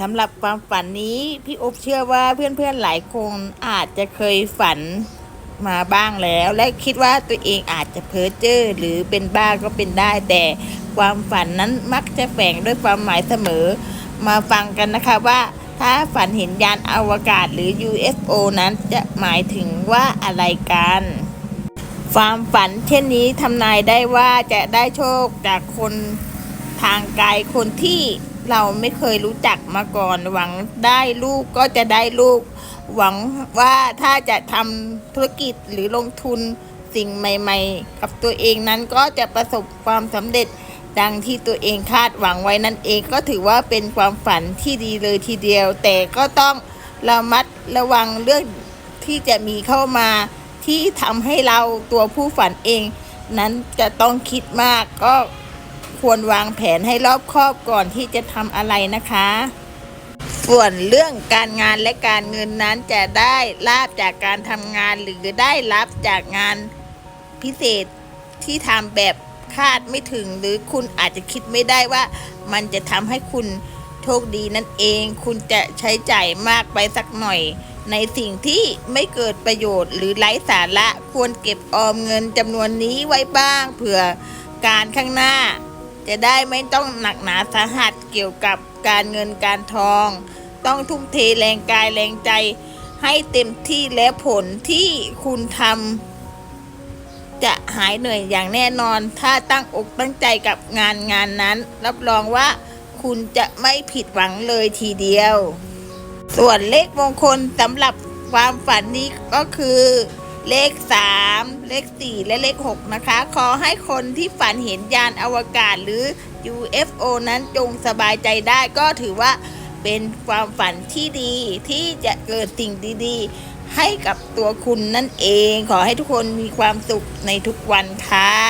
สำหรับความฝันนี้พี่อบเชื่อว่าเพื่อนๆหลายคนอาจจะเคยฝันมาบ้างแล้ว และคิดว่าตัวเองอาจจะเพ้อเจ้อหรือเป็นบ้าก็เป็นได้ แต่ความฝันนั้นมักจะแฝงด้วยความหมายเสมอ มาฟังกันนะคะว่า ถ้าฝันเห็นยานอวกาศหรือ UFO นั้นจะหมายถึงว่าอะไรกันความฝันเช่นนี้ทำนายได้ว่าจะได้โชคจากคนทางไกลคนที่ เราไม่เคยรู้จักมาก่อน หวังได้ลูกก็จะได้ลูก หวังว่าถ้าจะทำธุรกิจหรือลงทุนสิ่งใหม่ ๆ กับตัวเองนั้นก็จะประสบความสำเร็จดังที่ตัวเองคาดหวังไว้นั่นเองก็ถือว่าเป็นความฝันที่ดีเลยทีเดียว แต่ก็ต้องระมัดระวังเรื่องที่จะมีเข้ามาที่ทำให้เราตัวผู้ฝันเอง นั้นจะต้องคิดมากก็ ควรวางแผนให้รอบคอบก่อนที่จะทำอะไรนะคะ ส่วนเรื่องการงานและการเงินนั้นจะได้ลาบจากการทำงานหรือได้รับจากงานพิเศษที่ทำแบบคาดไม่ถึงหรือคุณอาจจะคิดไม่ได้ว่า มันจะทำให้คุณโชคดีนั่นเอง คุณจะใช้จ่ายมากไปสักหน่อย ในสิ่งที่ไม่เกิดประโยชน์ หรือไร้สาระควรเก็บออมเงินจำนวนนี้ไว้บ้าง เผื่อการข้างหน้า จะได้ไม่ต้องหนักหนาสาหัสเกี่ยวกับการเงินการทอง ต้องทุ่มเทแรงกายแรงใจ ให้เต็มที่และผลที่คุณทำจะหายเหนื่อยอย่างแน่นอน ถ้าตั้งอกตั้งใจกับงานงานนั้น รับรองว่าคุณจะไม่ผิดหวังเลยทีเดียว ส่วนเลขมงคลสำหรับความฝันนี้ก็คือ เลข 3 เลข 4 และเลข 6 นะคะ ขอให้คนที่ฝันเห็นยานอวกาศหรือ UFO นั้นจงสบายใจได้ก็ถือว่าเป็นความฝันที่ดีที่จะเกิดสิ่งดีๆ ให้กับตัวคุณนั่นเอง ขอให้ทุกคนมีความสุขในทุกวันค่ะ